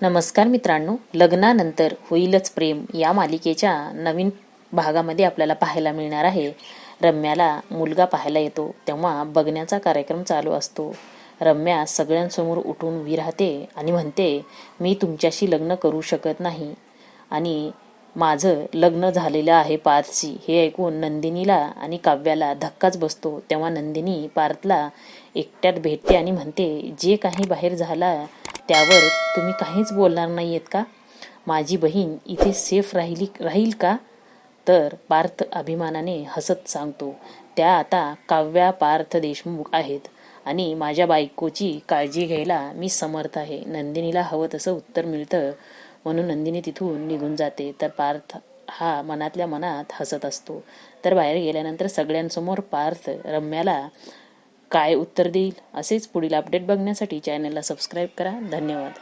नमस्कार मित्रांनो लग्नानंतर होईलच प्रेम या मालिकेच्या नवीन भागामध्ये आपल्याला पाहायला मिळणार आहे. रम्याला मुलगा पाहायला येतो तेव्हा बघण्याचा कार्यक्रम चालू असतो. रम्या सगळ्यांसमोर उठून उभी राहते आणि म्हणते मी तुमच्याशी लग्न करू शकत नाही. आणि माझं लग्न झालेलं आहे पार्थशी हे ऐकून नंदिनीला आणि काव्याला धक्काच बसतो तेव्हा नंदिनी पार्थला एकट्यात भेटते आणि म्हणते जे काही बाहेर झाला त्यावर तुम्ही काहीच बोलणार नाही आहेत का? माझी बहीण इथे सेफ राहिली राहील का? तर पार्थ अभिमानाने हसत सांगतो त्या आता काव्या पार्थ देशमुख आहेत आणि माझ्या बायकोची काळजी घ्यायला मी समर्थ आहे. नंदिनीला हवं तसं उत्तर मिळतं म्हणून नंदिनी तिथून निघून जाते. तर पार्थ हा मनातल्या मनात हसत असतो. तर बाहेर गेल्यानंतर सगळ्यांसमोर पार्थ रम्याला काय उत्तर देईल? असेच पुढील अपडेट बघण्यासाठी चॅनलला सबस्क्राईब करा. धन्यवाद.